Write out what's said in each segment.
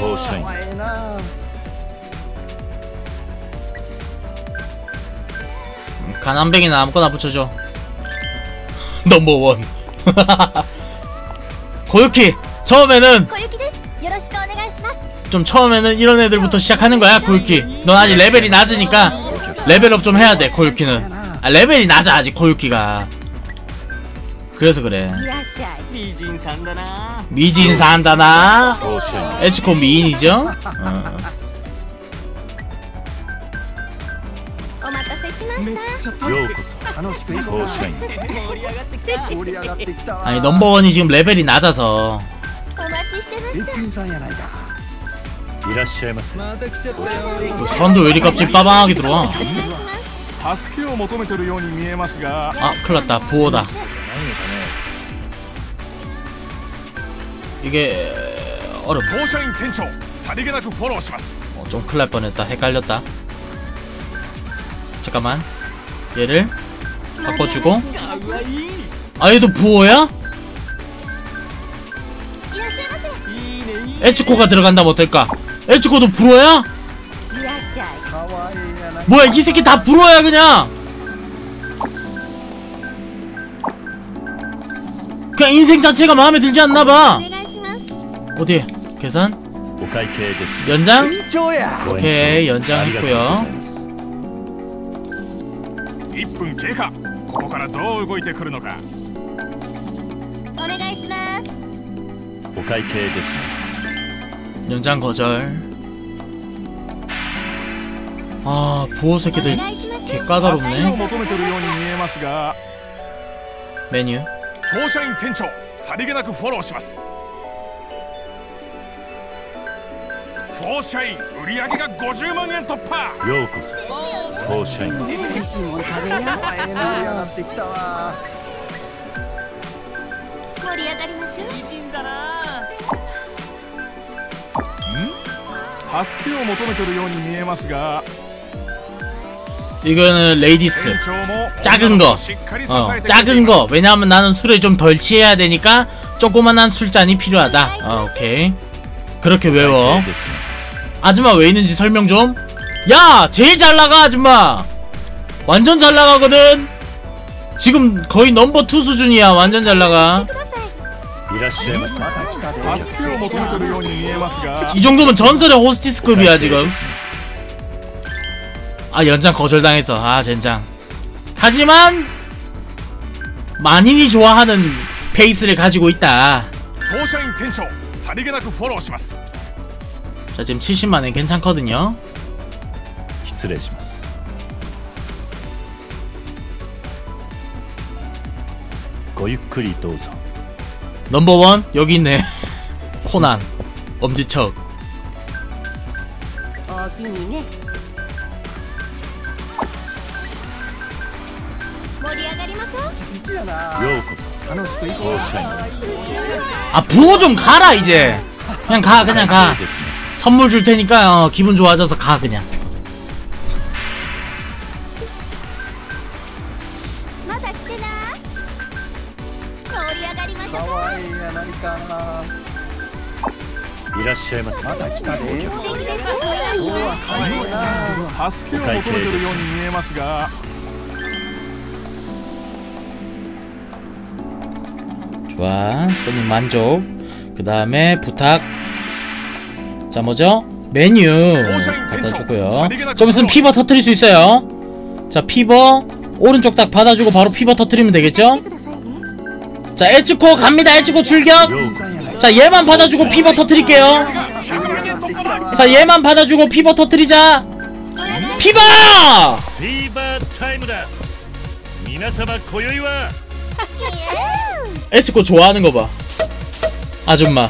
Hossein. 가난뱅이나 아무거나 붙여줘. 넘버원. 고유키! 처음에는 좀 처음에는 이런 애들부터 시작하는 거야 고유키 넌 아직 레벨이 낮으니까 어, 레벨업 좀 해야 돼 고유키는 아, 레벨이 낮아 아직 고유키가 그래서 그래. 미진사 한다나? 에치코 미인이죠? 어. 아니 넘버원이 지금 레벨이 낮아서. 선도 왜 이리 갑자기 빠방하게 들어와? 아, 아 큰일났다. 부호다. 합니다. 네. 이게 어렵. 도사인 텐초 사리게나 그 포로시마스. 어, 좀 큰일 날 뻔했다. 헷갈렸다. 잠깐만. 얘를 바꿔주고. 아 얘도 부호야? 에츠코가 들어간다면 어떨까? 에츠코도 불어야? 뭐야 이 새끼 다 불어야 그냥 그냥 인생 자체가 마음에 들지 않나 봐. 어디? 계산? 연장? 오케이 연장했고요. 연장 거절. 아 부호 새끼들 개 까다롭네. 메뉴. 当社員店長さりげなくフォローします。当社員売上が50万円突破。ようこそ当社員。美味しいもん食べやええな。盛り上がってきたわ盛り上がりましょう。美人だな助けを求めてるように見えますが 이거는 레이디스. 작은 거. 어, 작은 거. 왜냐하면 나는 술을 좀 덜 취해야 되니까 조그만한 술잔이 필요하다. 어, 오케이. 그렇게 외워. 아줌마 왜 있는지 설명 좀. 야! 제일 잘나가 아줌마. 완전 잘나가거든. 지금 거의 넘버 투 수준이야. 완전 잘나가. 이 정도면 전설의 호스티스급이야 지금. 아 연장 거절당했어 아 젠장 하지만 만인이 좋아하는 페이스를 가지고 있다 当社員店長さりげなくフォローします 자 지금 70만엔 괜찮거든요 失礼しますごゆっくりどうぞ 넘버원 여기 있네 코난 엄지척 おおきに 아 부어 좀 가라 이제. 그냥 가 그냥 가. 선물 줄 테니까 어, 기분 좋아져서 가 그냥. まだ来てな盛り上がりましうかょうわいいやないかいらっしゃいませまた来たで今日新店長お願いしはます可愛いな助けを求めてるように見えますが 좋아 손님 만족 그 다음에 부탁 자 뭐죠? 메뉴 갖다 주고요 좀 있으면 피버 터트릴 수 있어요 자 피버 오른쪽 딱 받아주고 바로 피버 터트리면 되겠죠? くださいね 자 에츠코 갑니다 에츠코 출격 ようこそ 자 얘만 받아주고 피버 터트릴게요 100万円突破だ 자 얘만 받아주고 피버 터트리자 피버 フィーバータイムだ皆様今宵は 에치코 좋아하는 거 봐. 아줌마.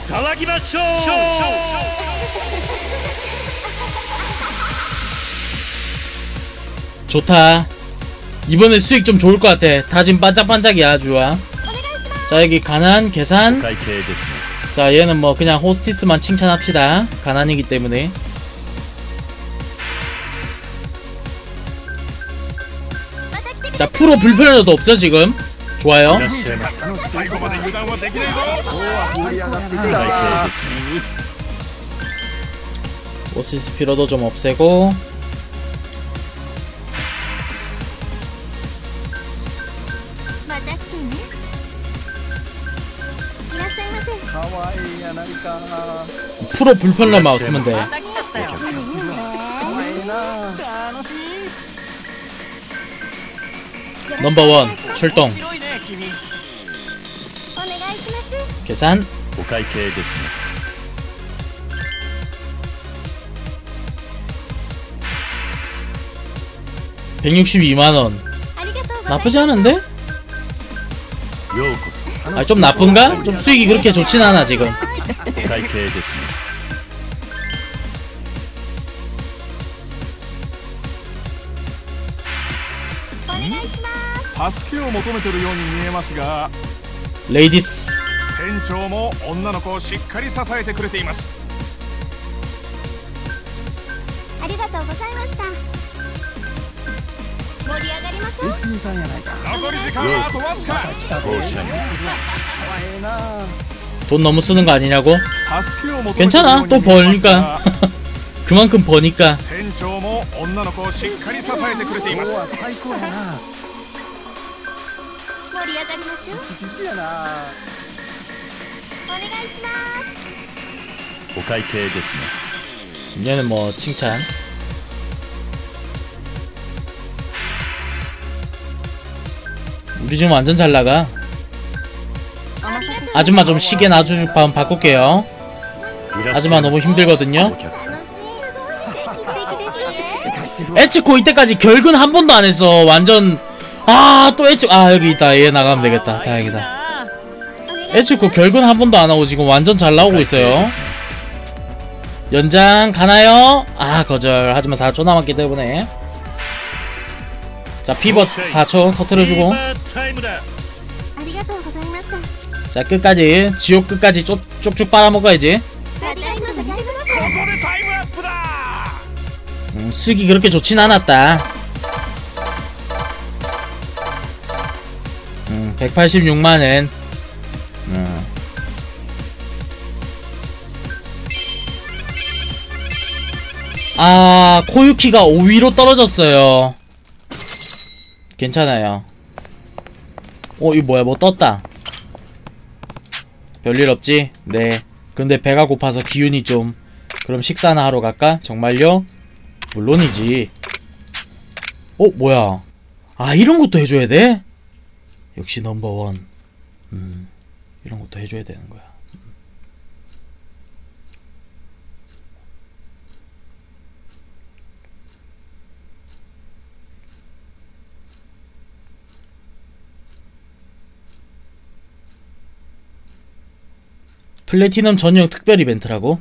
좋다. 이번에 수익 좀 좋을 것 같아. 다짐 반짝반짝이야, 주아. 자, 여기 가난, 계산. 자, 얘는 뭐 그냥 호스티스만 칭찬합시다. 가난이기 때문에. 자, 프로 불편해도 없어, 지금. 좋아요. 오시스 피로도 좀 없애고 프로 불편라마 없으면 돼. 넘버원 출동. 白いね君お願いします 계산 お会計ですね 162만원 ありがとうございます 나쁘지 않은데? ようこそ 아 좀 나쁜가? 좀 수익이 그렇게 좋진 않아 지금 助けを求めてるように見えますが 레이디스 店長も女の子をしっかり支えてくれていますありがとうございました盛り上がりましょう一品さんやないか残り時間はあとわずかゴーシャインかわいいな 돈 너무 쓰는 거 아니냐고? 助けを求めてるよう 괜찮아 に 또 見えますが 버니까 그만큼 버니까 盛り上がりましょうピチピチやなお願いしますお会計ですね 얘는 뭐 칭찬 우리 지금 완전 잘 나가 お待たせし 아줌마 좀 시계 놔줄 밤 바꿀게요 いらっしゃい 아줌마 너무 힘들거든요 お客さん楽しい素敵ですね貸してるわ 에치코 이때까지 결근 한 번도 안 했어 완전 아, 또 애축. 아, 여기 있다. 얘 나가면 되겠다. 다행이다. 애축구 그 결근 한 번도 안 하고 지금 완전 잘 나오고 있어요. 연장 가나요? 아, 거절. 하지만 4초 남았기 때문에. 자, 피벗 4초 터트려주고. 자, 끝까지. 지옥 끝까지 쪽, 쭉쭉 빨아먹어야지. 음, 수익이 그렇게 좋진 않았다. 186만원 음. 아 코유키가 5위로 떨어졌어요 괜찮아요 어 이거 뭐야 뭐 떴다 별일 없지? 네 근데 배가 고파서 기운이 좀 그럼 식사나 하러 갈까? 정말요? 물론이지 어 뭐야 아 이런 것도 해줘야 돼? 역시 넘버원 음 이런 것도 해줘야 되는 거야 음. 플래티넘 전용 특별 이벤트라고?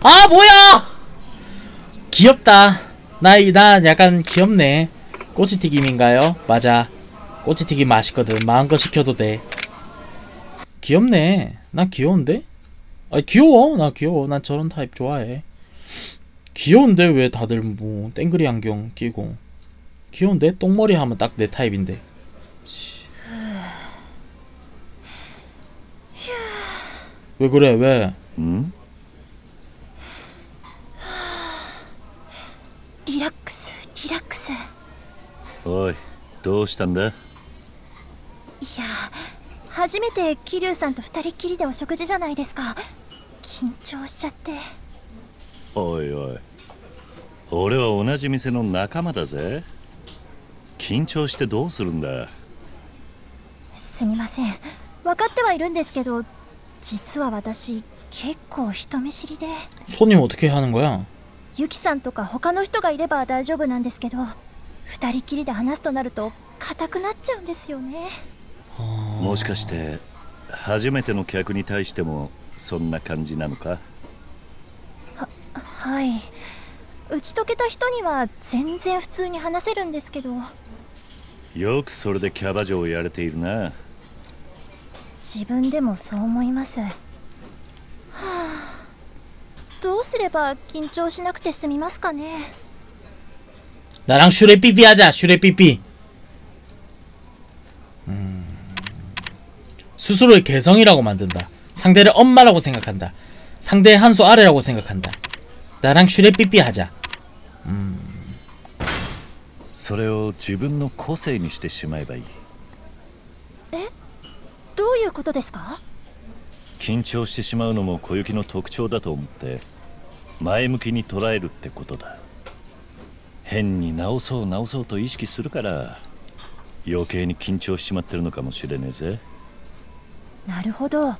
아 뭐야! 귀엽다. 나, 이- 나 약간 귀엽네. 꼬치튀김인가요? 맞아. 꼬치튀김 맛있거든. 마음껏 시켜도 돼. 귀엽네. 나 귀여운데? 아 귀여워. 나 귀여워. 난 저런 타입 좋아해. 귀여운데 왜 다들 뭐 땡그리 안경 끼고 귀여운데 똥머리 하면 딱 내 타입인데. 씨. 왜 그래 왜? んリラックスリラックスいおいどうしたんだや 初めて桐生さんと二人っきりでお食事じゃないですか緊張しちゃっておいおい俺は同じ店の仲間だぜ緊張してどうするんだすみません分かってはいるんですけど実は私結構人見知りで 손님 어떻게 하는 거야? ユキさんとか他の人がいれば大丈夫なんですけど二人っきりで話すとなると硬くなっちゃうんですよね もしかして初めての客に対してもそんな感じなのかはい打ち解けた人には全然普通に話せるんですけどよくそれでキャバ嬢をやれているな自分でもそう思いますはあどうすれば緊張しなくて済みますかね 나랑 슈레 삐삐 하자 슈레 삐삐 음. 스스로의 개성이라고 만든다 상대를 엄마라고 생각한다 상대의 한 수 아래라고 생각한다 나랑 슈레삐삐 하자 それを自分の個性にしてしまえばいいどういうことですか緊張してしまうのも小雪の特徴だと思って前向きに捉えるってことだ変に直そう直そうと意識するから余計に緊張しちまってるのかもしれねえぜ なるほど。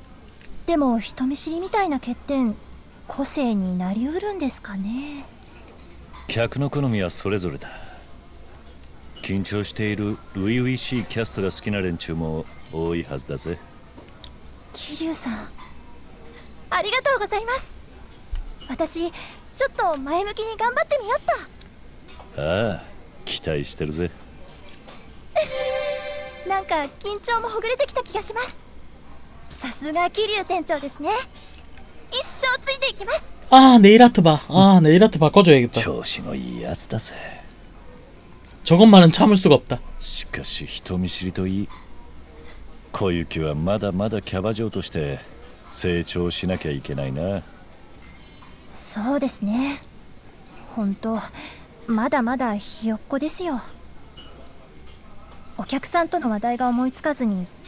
でも人見知りみたいな欠点個性になりうるんですかね。客の好みはそれぞれだ。緊張している初々しいキャストが好きな連中も多いはずだぜ。桐生さんありがとうございます。私ちょっと前向きに頑張ってみよっああ期待してるぜ。と なんか緊張もほぐれてきた気がしますさすが桐生店長ですね一生ついていきます 아 네일 아트 봐아 네일 아트 바꿔줘야겠다 調子のいいやつだぜ 저것만은 참을 수가 없다 しかし人見知りといい小雪はまだまだキャバ嬢として成長しなきゃいけないなそうですね本当まだまだひよっこですよお客さんとの話題が思いつかずに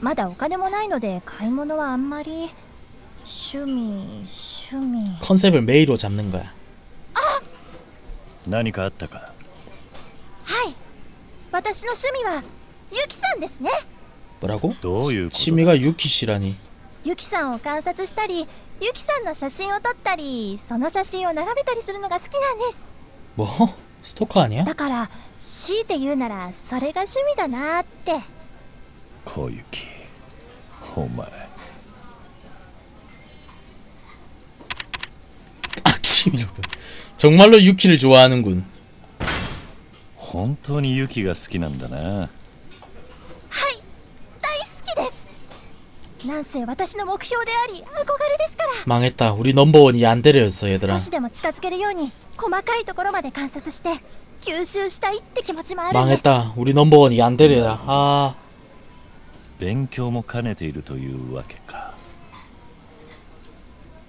まだお金もないので買い物はあんまり趣味趣味 컨셉을 메이로 잡는 거야 何かあったかはい私の趣味はユキさんですね 뭐라고? どういうことだ 취미가 유키씨라니 ユキさんを観察したりユキさんの写真を撮ったりその写真を眺めたりするのが好きなんです 뭐? 스토커 아니야? だから強いて言うならそれが趣味だなって 小雪お前 악취미로군 정말로 유키를 좋아하는군 本当にユキが好きなんだなはい大好きですなんせ私の目標であり憧れですから 망했다 우리 넘버원이 얀데레였어 얘들아 少しでも近づけるように細かいところまで観察して吸収したいって気持ちもあるんです 망했다 우리 넘버원이 얀데레다 아 勉強も兼ねているというわけか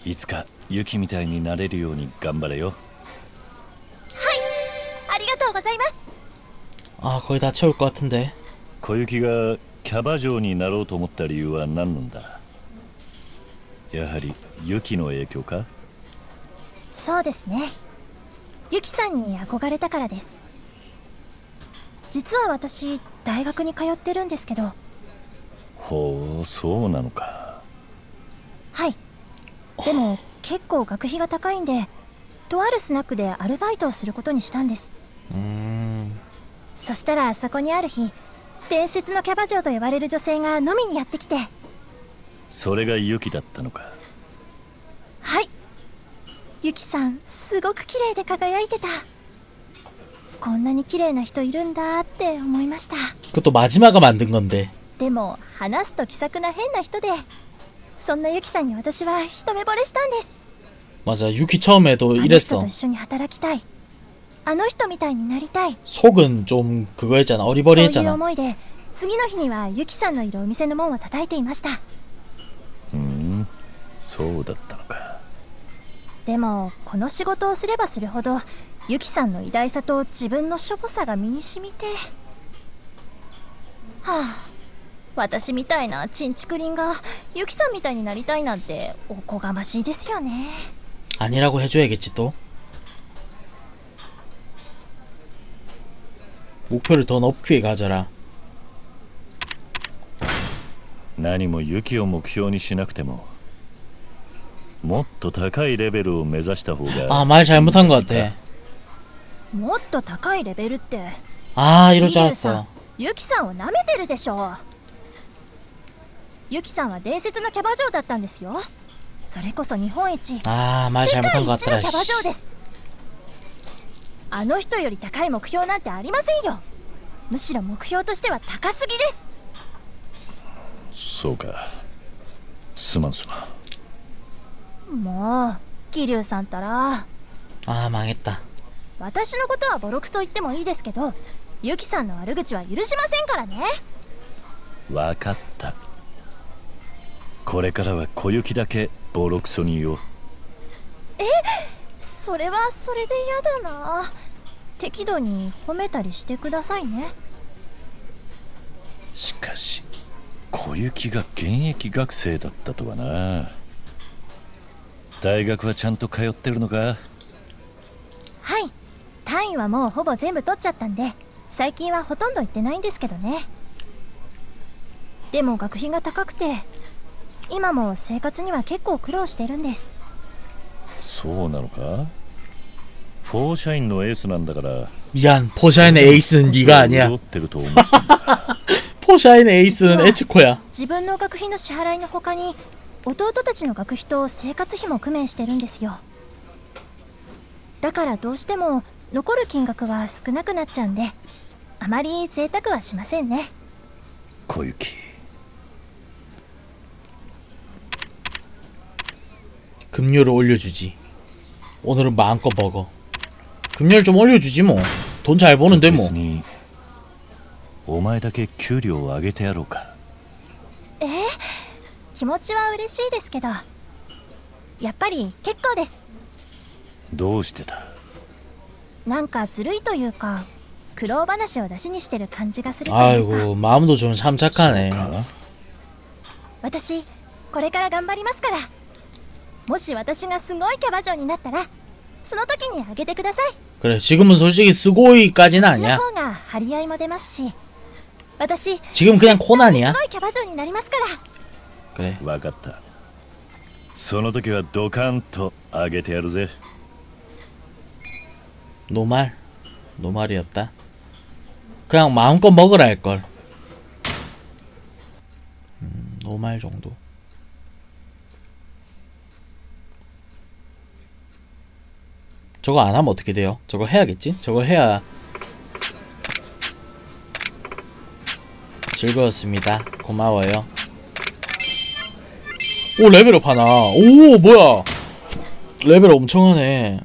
いつかユキみたいになれるように頑張れよありがとうございます 아 거의 다 채울 것 같은데 小雪がキャバ嬢になろうと思った理由は何なんだやはりユキの影響かそうですねユキさんに憧れたからです実は私大学に通ってるんですけど ほうそうなのかはいでも結構学費が高いんでとあるスナックでアルバイトをすることにしたんです 음 そしたらそこにある日伝説のキャバ嬢と呼ばれる女性が飲みにやってきてそれがユキだったのかはいユキさんすごく綺麗で輝いてたこんなに綺麗な人いるんだって思いました 그것도 마지막가 만든 건데 でも話すと気さくな変な人でそんなユキさんに私は一目惚れしたんです 맞아 유키 처음에도 あの人 이랬어 と一緒に働きたいあの人みたいになりたい 속은 좀 그거 했잖아 そういう 어리버리했잖아 思いで次の日にはユキさんのいるお店の門を叩いていましたうんそうだったのかでもこの仕事をすればするほどユキさんの偉大さと自分のしょぼさが身に染みてはあ 私みたいなチンチクリンがユキさんみたいになりたいなんておこがましいですよね 아니라고 해줘야겠지 또 목표를 더 높게 가져라 何もユキを目標にしなくてももっと高いレベルを目指した方が 아 말 잘못한 것 같아 もっと高いレベルって 아 이럴 줄 桐生さん 알았어 ユキさんを舐めてるでしょ ユキさんは伝説のキャバ嬢だったんですよ。それこそ日本一ああ前世界一のキャバ嬢です。あの人より高い目標なんてありませんよ。むしろ目標としては高すぎです。そうか。すまんすまん。もう桐生さんたら。ああ曲げた。私のことはボロクソ言ってもいいですけどユキさんの悪口は許しませんからね。わかった。これからは小雪だけボロクソに言おう。それはそれで嫌だな。適度に褒めたりしてくださいね。しかし小雪が現役学生だったとはな。大学はちゃんと通ってるのか？はい。単位はもうほぼ全部取っちゃったんで最近はほとんど行ってないんですけどね。でも学費が高くて今も生活には結構苦労してるんですそうなのかフォーシャインのエースなんだから 미안 포샤인의 에이스는 네가 아니야 潤ってると思ってんだ 포샤인의 에이스는 에치코야 自分の学費の支払いの他に弟たちの学費と生活費も工面してるんですよだからどうしても残る金額は少なくなっちゃうんであまり贅沢はしませんね小雪 급료를 올려주지 오늘은 마음껏 먹어 급료를 좀 올려주지 뭐 돈 잘 버는데 뭐 別にお前だけ給料を上げてやろうか気持ちは嬉しいですけどやっぱり結構ですどうしてだなんかずるいというか苦労話を出しにしてる感じがするというか 아이고 마음도 좀 참 착하네 か私これから頑張りますから もし私がすごいキャバ嬢になったらその時にあげてください 그래 지금은 솔직히 스고이까지는 そっちの 아니야 方が張り合いも出ますし私す 지금 그냥 코난이야 ごいキャバ嬢になりますから 그래 分かったその時はドカンと上げてやるぜ 노말 노말이었다 그냥 마음껏 먹으라 할걸 음, 노말 정도 저거 안 하면 어떻게 돼요? 저거 해야겠지? 저거 해야 즐거웠습니다 고마워요 오 레벨업 하나 오 뭐야 레벨 엄청 하네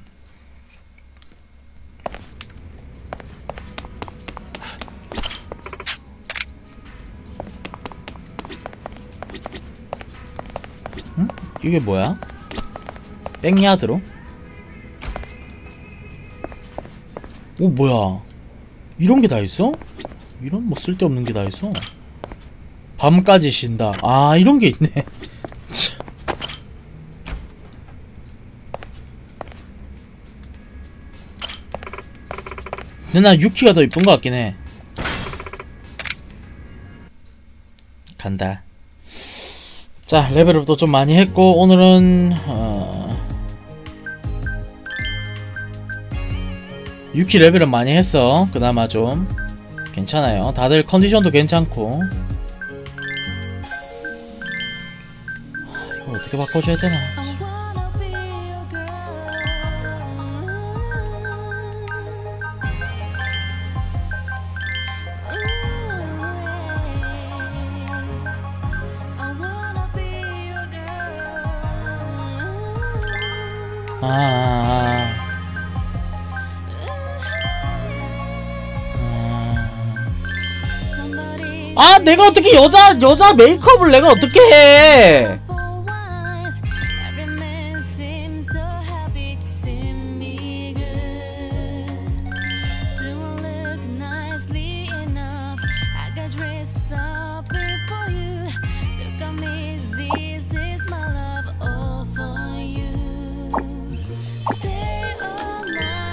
이게 뭐야? 백야드로? 오 뭐야? 이런 게 다 있어? 이런 뭐 쓸데없는 게 다 있어? 밤까지 쉰다. 아 이런 게 있네. 참. 근데 나 유키가 더 이쁜 것 같긴 해. 간다. 자 레벨업도 좀 많이 했고 오늘은 어... 유키 레벨업 많이 했어. 그나마 좀. 괜찮아요. 다들 컨디션도 괜찮고. 하, 이걸 어떻게 바꿔줘야 되나. 아, 아, 아. 아 내가 어떻게 여자 여자 메이크업을 내가 어떻게 해.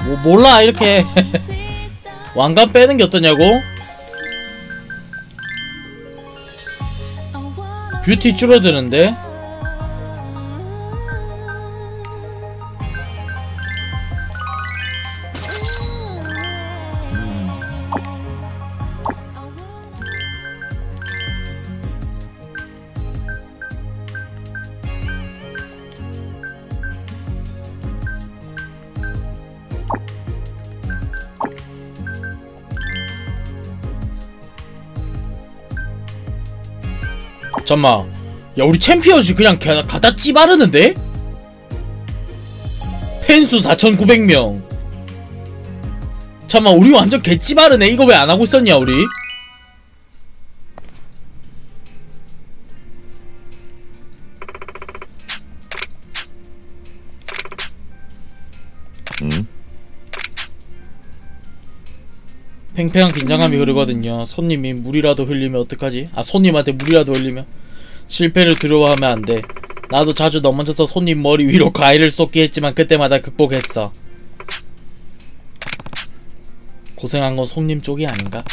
뭐 몰라 이렇게. 왕관 빼는 게 어떠냐고 뷰티 줄어드는데 잠만 야 우리 챔피언십 그냥 가, 갖다 찌바르는데? 팬수 4,900명 잠만 우리 완전 개찌바르네 이거 왜 안하고 있었냐 우리? 응? 팽팽한 긴장감이 흐르거든요. 손님이 물이라도 흘리면 어떡하지? 아 손님한테 물이라도 흘리면 실패를 두려워하면 안 돼. 나도 자주 넘어져서 손님 머리 위로 과일을 쏟기 했지만 그때마다 극복했어. 고생한 건 손님 쪽이 아닌가?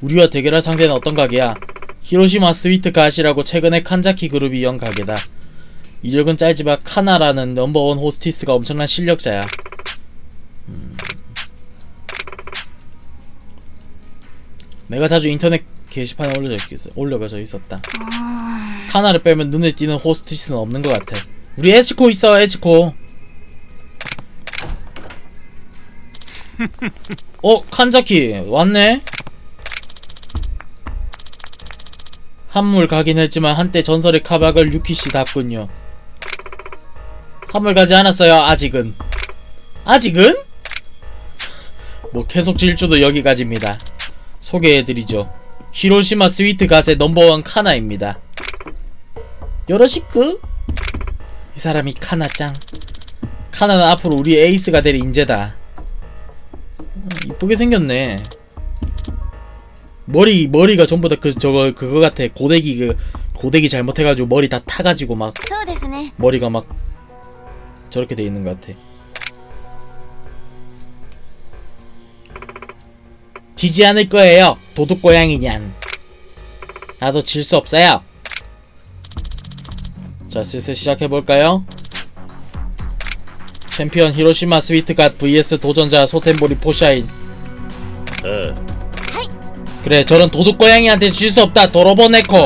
우리와 대결할 상대는 어떤 가게야? 히로시마 스위트 가시라고 최근에 칸자키 그룹이 연 가게다. 이력은 짧지만 카나라는 넘버원 호스티스가 엄청난 실력자야. 내가 자주 인터넷 게시판에 올려져 있, 올려져 있었다. 카나를 빼면 눈에 띄는 호스티스는 없는 것 같아. 우리 에치코 있어, 에치코. 어, 칸자키 왔네. 한물 가긴 했지만 한때 전설의 카박을 유키씨답군요. 한물 가지 않았어요, 아직은. 아직은? 뭐 계속 질주도 여기까지입니다. 소개해드리죠. 히로시마 스위트 가제 넘버원 카나입니다 여러시크? 이 사람이 카나짱 카나는 앞으로 우리 에이스가 될 인재다 이쁘게 생겼네 머리 머리가 전부 다 그 저거 그거 같아 고데기 그 고데기 잘못해가지고 머리 다 타가지고 막 머리가 막 저렇게 돼 있는 것 같아 지지 않을 거예요. 도둑고양이냔. 나도 질 수 없어요. 자, 슬슬 시작해볼까요? 챔피언 히로시마 스위트갓 vs 도전자 소텐보리 포샤인. 네. 그래, 저런 도둑고양이한테 질 수 없다. 도로보네코.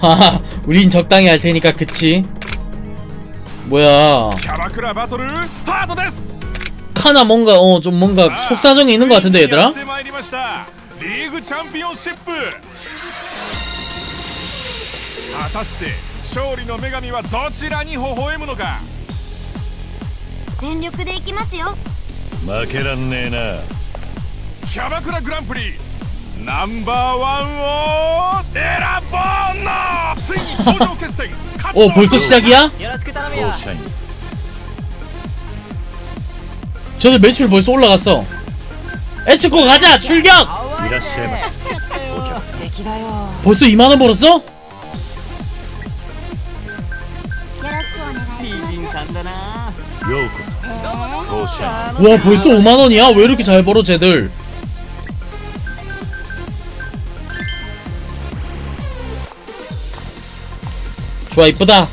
하하, 우린 적당히 할 테니까 그치? 뭐야. 샤바크라 바토를 스타트 데스! 카나 뭔가 어 좀 뭔가 속사정이 있는 것 같은데 や 얘들아? ってまいりましたリーグチャンピオンシップ果たして勝利の女神はどちらに微笑むのか全力でいきますよ負けらんねえなキャバクラグランプリナンバーワンを選ぼうのついに頂上決戦 어 벌써 시작이야? 쟤들 매출 벌써 올라갔어. 에츠코 가자 출격! 네, 벌써 2만원 벌었어? 네, 와 벌써 5만원이야? 왜 이렇게 잘 벌어 쟤들? 좋아 이쁘다.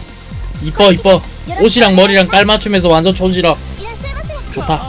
이뻐 이뻐. 옷이랑 머리랑 깔맞춤해서 완전 촌지러 좋다.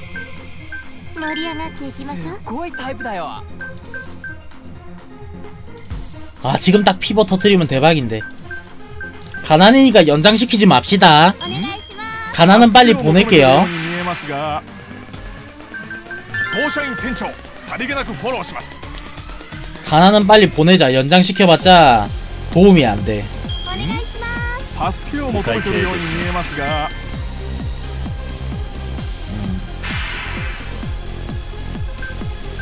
盛り上がっていきましょうすごいタイプだよ 아 지금 딱 피버 터트리면 대박인데 가난이니까 연장시키지 맙시다 お願いします 가난은 빨리 助けを求めてるよう 보낼게요 に見えますが当社員店長さりげなくフォローします 가난은 빨리 보내자 연장시켜봤자 도움이 안돼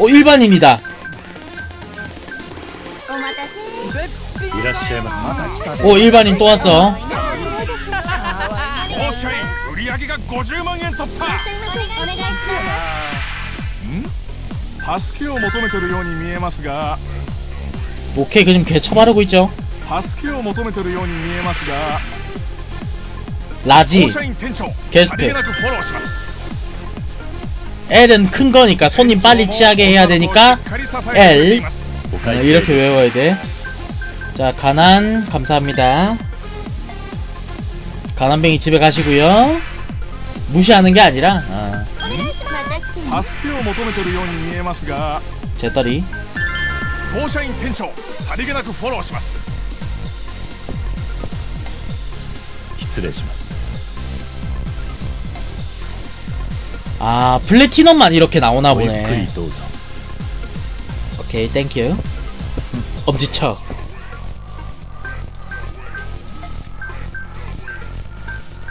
어, 오 1번입니다. 오 1번인 또 왔어. 오케이 그럼 걔 처바르고 있죠. 라지. 게스트. L은 큰 거니까 손님 빨리 취하게 해야 되니까 しっかり支えてくれています お 어, 会計 이렇게 외워야 돼. 자, 가난 감사합니다. 가난뱅이 집에 가시고요. 무시하는 게 아니라 아, また来てね助けを求めてるように見えますが 제떨이 当社員店長さりげなくフォローします失礼します 아 플래티넘만 이렇게 나오나 보네. 오케이 땡큐 엄지척.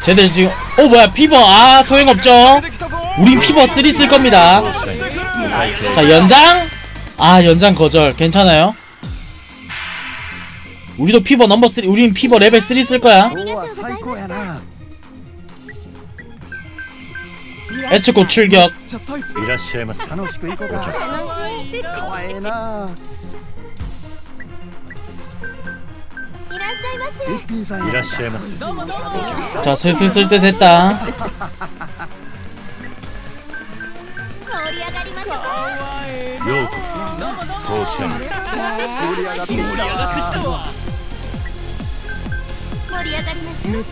쟤들 지금 어 뭐야 피버. 아 소용없죠. 우린 피버 3 쓸겁니다. 자 연장? 아 연장 거절. 괜찮아요? 우리도 피버 넘버 3 우린 피버 레벨 3 쓸거야. 애츠고 출격. 자 슬슬 쓸 때 됐다. 네,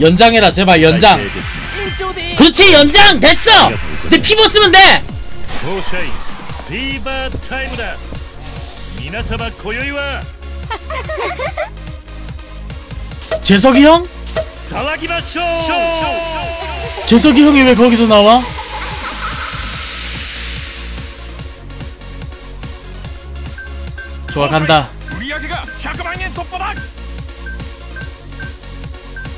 연장해라 제발 연장. 그렇지 연장! 됐어! 이제 피부 쓰면 돼! 재석이 형? 재석이 형이 왜 거기서 나와? 좋아 간다.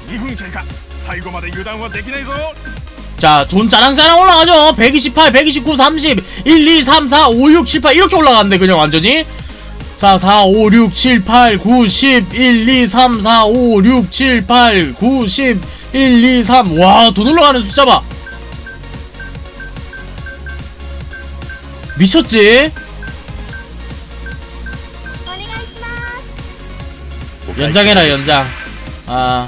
2分経過最後まで油断はできないぞ 자, 존 짜랑짜랑 올라가죠. 128, 129, 30, 1, 2, 3, 4, 5, 6, 7, 8 이렇게 올라가는데 그냥 완전히. 자, 4, 5, 6, 7, 8, 9, 10, 1, 2, 3, 4, 5, 6, 7, 8, 9, 10, 1, 2, 3. 와, 돈 올라가는 숫자 봐. 미쳤지? お願いしますお会計 연장해라, 연장. 아,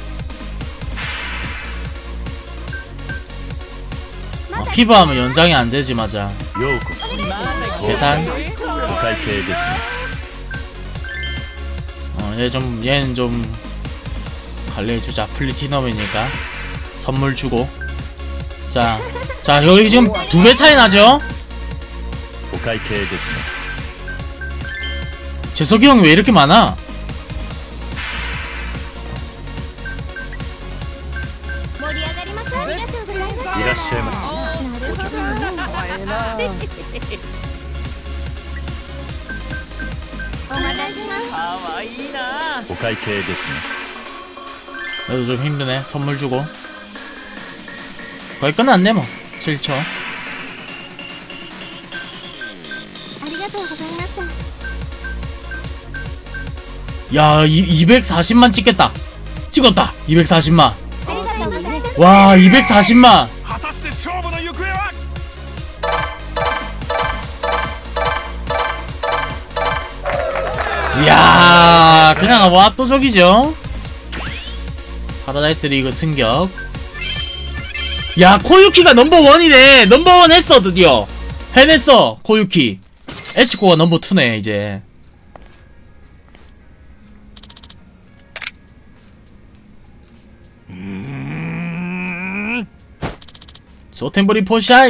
피부하면 연장이 안 되지 맞아. 계산. 어 얘좀얘좀 관리해주자 플리티넘이니까 선물 주고. 자, 자 여기 지금 두 배 차이 나죠? 재석이 형 왜 이렇게 많아? ますかわいいなお会計ですね 그래도 좀 힘드네. 선물 주고. 거의 끝났네, 뭐. 7초. ありがとうございました 야, 이, 240만 찍겠다. 찍었다. 240만. ありがとうございます 와, 240만. 이야, 그냥 뭐 압도적이죠. 파라다이스 리그 승격. 야, 코유키가 넘버원이네. 넘버원 했어, 드디어. 해냈어, 코유키. 에치코가 넘버2네, 이제. 소템브리 포샤이.